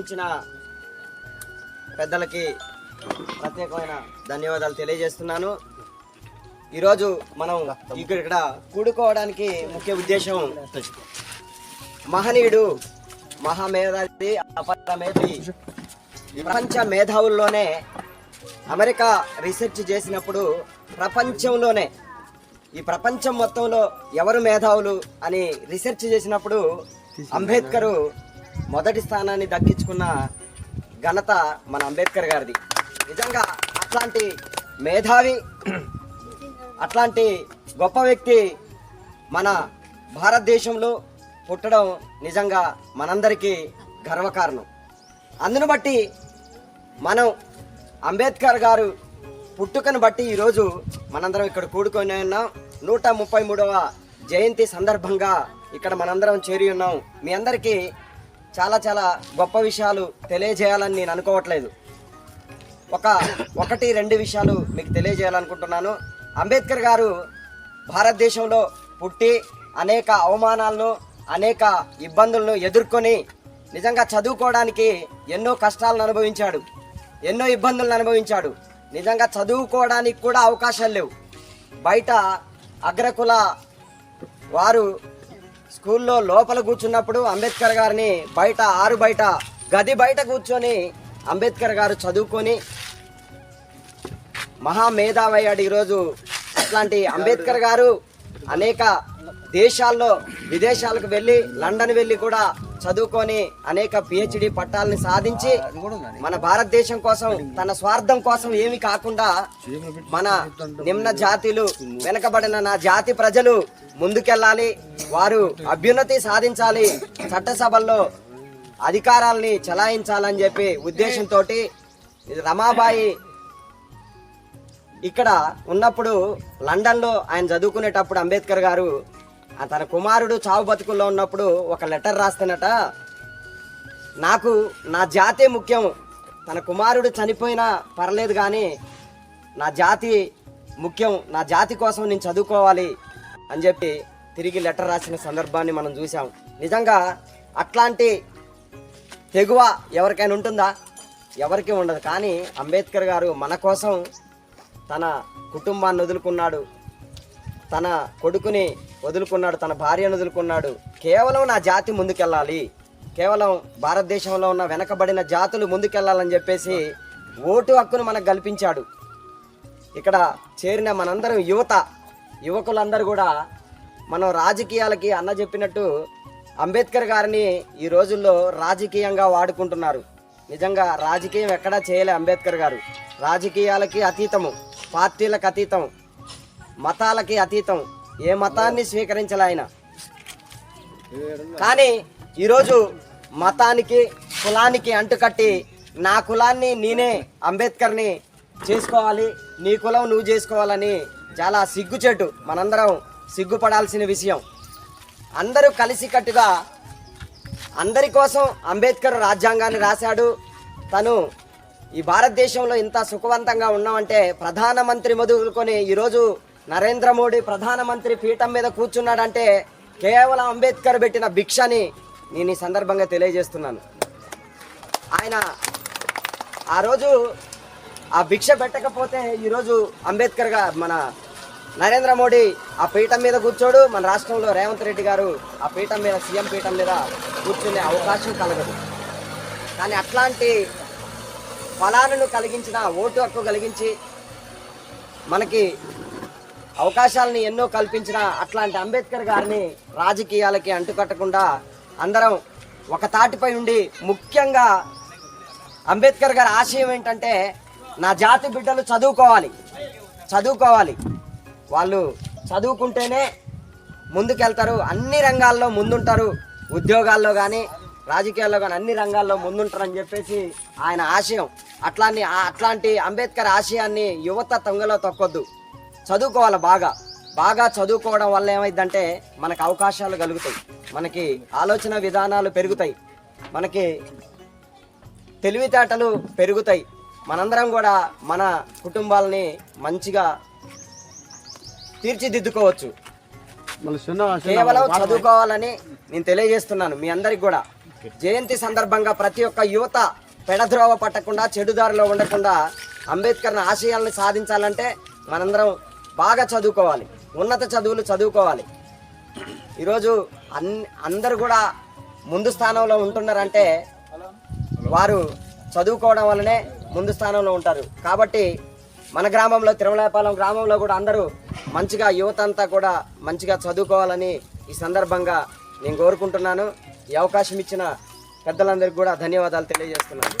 ఇచ్చిన పెద్దలకి ప్రత్యేకమైన ధన్యవాదాలు తెలియజేస్తున్నాను. ఈరోజు మనం ఇక్కడ ఇక్కడ కూడుకోవడానికి ముఖ్య ఉద్దేశం మహనీయుడు మహామేధావి అపర మేధి ప్రపంచ మేధావుల్లోనే అమెరికా రీసెర్చ్ చేసినప్పుడు ప్రపంచంలోనే ఈ ప్రపంచం మొత్తంలో ఎవరు మేధావులు అని రీసెర్చ్ చేసినప్పుడు అంబేద్కర్ మొదటి స్థానాన్ని దక్కించుకున్న ఘనత మన అంబేద్కర్ గారిది. నిజంగా అట్లాంటి మేధావి అట్లాంటి గొప్ప వ్యక్తి మన భారతదేశంలో పుట్టడం నిజంగా మనందరికీ గర్వకారణం. అందును బట్టి మనం అంబేద్కర్ గారు పుట్టుకను బట్టి ఈరోజు మనందరం ఇక్కడ కూడుకొని ఉన్నాం. నూట ముప్పై మూడవ జయంతి సందర్భంగా ఇక్కడ మనందరం చేరి ఉన్నాం. మీ అందరికీ చాలా చాలా గొప్ప విషయాలు తెలియజేయాలని నేను అనుకోవట్లేదు. ఒక ఒకటి రెండు విషయాలు మీకు తెలియజేయాలనుకుంటున్నాను. అంబేద్కర్ గారు భారతదేశంలో పుట్టి అనేక అవమానాలను అనేక ఇబ్బందులను ఎదుర్కొని నిజంగా చదువుకోవడానికి ఎన్నో కష్టాలను అనుభవించాడు. ఎన్నో ఇబ్బందులను అనుభవించాడు. నిజంగా చదువుకోవడానికి కూడా అవకాశాలు లేవు. బయట అగ్రకుల వారు స్కూల్లో లోపల కూర్చున్నప్పుడు అంబేద్కర్ గారిని బయట ఆరు బయట గది బయట కూర్చొని అంబేద్కర్ గారు చదువుకొని మహామేధావయ్యాడు ఈరోజు. అట్లాంటి అంబేద్కర్ గారు అనేక దేశాల్లో విదేశాలకు వెళ్ళి లండన్ వెళ్ళి కూడా చదువుకొని అనేక పిహెచ్డి పట్టాలని సాధించి మన భారతదేశం కోసం తన స్వార్థం కోసం ఏమి కాకుండా మన నిమ్న జాతిలు వెనకబడిన నా జాతి ప్రజలు ముందుకెళ్ళాలి. వారు అభ్యున్నతి సాధించాలి. చట్టసభల్లో అధికారాల్ని చలాయించాలని చెప్పి ఉద్దేశంతో రమాబాయి ఇక్కడ ఉన్నప్పుడు లండన్లో ఆయన చదువుకునేటప్పుడు అంబేద్కర్ గారు తన కుమారుడు చావు బతుకుల్లో ఉన్నప్పుడు ఒక లెటర్ రాస్తానట నాకు నా జాతే ముఖ్యం. తన కుమారుడు చనిపోయినా పర్లేదు కానీ నా జాతి ముఖ్యం. నా జాతి కోసం నేను చదువుకోవాలి అని చెప్పి తిరిగి లెటర్ రాసిన సందర్భాన్ని మనం చూసాం నిజంగా అట్లాంటి తెగువ ఎవరికైనా ఉంటుందా? ఎవరికి ఉండదు. కానీ అంబేద్కర్ గారు మన కోసం తన కుటుంబాన్ని వదులుకున్నాడు. తన కొడుకుని వదులుకున్నాడు తన భార్యను వదులుకున్నాడు. కేవలం నా జాతి ముందుకెళ్ళాలి. కేవలం భారతదేశంలో ఉన్న వెనకబడిన జాతులు ముందుకెళ్ళాలని చెప్పేసి ఓటు హక్కును మనకు కల్పించాడు. ఇక్కడ చేరిన మనందరం యువత యువకులందరూ కూడా మనం రాజకీయాలకి అన్న చెప్పినట్టు అంబేద్కర్ గారిని ఈ రోజుల్లో రాజకీయంగా వాడుకుంటున్నారు. నిజంగా రాజకీయం ఎక్కడా చేయలే అంబేద్కర్ గారు. రాజకీయాలకి అతీతము పార్టీలకు అతీతం. మతాలకి అతీతం. ఏ మతాన్ని స్వీకరించాలి ఆయన? కానీ ఈరోజు మతానికి కులానికి అంటుకట్టి నా కులాన్ని నేనే అంబేద్కర్ని చేసుకోవాలి నీ కులం నువ్వు చేసుకోవాలని చాలా సిగ్గుచేటు మనందరం సిగ్గుపడాల్సిన విషయం. అందరూ కలిసికట్టుగా అందరి కోసం అంబేద్కర్ రాజ్యాంగాన్ని రాశాడు. తను ఈ భారతదేశంలో ఇంత సుఖవంతంగా ఉన్నామంటే ప్రధానమంత్రి మొదలుకొని ఈరోజు నరేంద్ర మోడీ ప్రధానమంత్రి పీఠం మీద కూర్చున్నాడంటే కేవలం అంబేద్కర్ పెట్టిన భిక్షని నేను ఈ సందర్భంగా తెలియజేస్తున్నాను. ఆయన ఆ రోజు ఆ భిక్ష పెట్టకపోతే ఈరోజు అంబేద్కర్గా మన నరేంద్ర మోడీ ఆ పీఠం మీద కూర్చోడు మన రాష్ట్రంలో రేవంత్ రెడ్డి గారు ఆ పీఠం మీద సీఎం పీఠం మీద కూర్చునే అవకాశం కలగదు. కానీ అట్లాంటి ఫలాలను కలిగించిన ఓటు హక్కు కలిగించి మనకి అవకాశాలని ఎన్నో కల్పించిన అట్లాంటి అంబేద్కర్ గారిని రాజకీయాలకి అంటుకట్టకుండా అందరం ఒక తాటిపై ఉండి ముఖ్యంగా అంబేద్కర్ గారి ఆశయం ఏంటంటే నా జాతి బిడ్డలు చదువుకోవాలి. చదువుకోవాలి. వాళ్ళు చదువుకుంటేనే ముందుకెళ్తారు. అన్ని రంగాల్లో ముందుంటారు. ఉద్యోగాల్లో కానీ రాజకీయాల్లో కానీ అన్ని రంగాల్లో ముందుంటారని చెప్పేసి ఆయన ఆశయం. అట్లాంటి అట్లాంటి అంబేద్కర్ ఆశయాన్ని యువత తొంగలో తొక్కొద్దు. చదువుకోవాలి బాగా. బాగా చదువుకోవడం వల్ల ఏమైందంటే మనకు అవకాశాలు కలుగుతాయి. మనకి ఆలోచన విధానాలు పెరుగుతాయి. మనకి తెలివితేటలు పెరుగుతాయి. మనందరం కూడా మన కుటుంబాలని మంచిగా తీర్చిదిద్దుకోవచ్చు. కేవలం చదువుకోవాలని నేను తెలియజేస్తున్నాను మీ అందరికి కూడా. జయంతి సందర్భంగా ప్రతి ఒక్క యువత పెడద్రోవ పట్టకుండా చెడుదారిలో ఉండకుండా అంబేద్కర్ ఆశయాలను సాధించాలంటే మనందరం బాగా చదువుకోవాలి. ఉన్నత చదువులు చదువుకోవాలి. ఈరోజు అన్ అందరు కూడా ముందు స్థానంలో ఉంటున్నారంటే వారు చదువుకోవడం వల్లనే ముందు స్థానంలో ఉంటారు. కాబట్టి మన గ్రామంలో తిరుమలాపాలెం గ్రామంలో కూడా అందరూ మంచిగా యువత అంతా కూడా మంచిగా చదువుకోవాలని ఈ సందర్భంగా నేను కోరుకుంటున్నాను. ఈ అవకాశం ఇచ్చిన పెద్దలందరికీ కూడా ధన్యవాదాలు తెలియజేస్తున్నాను.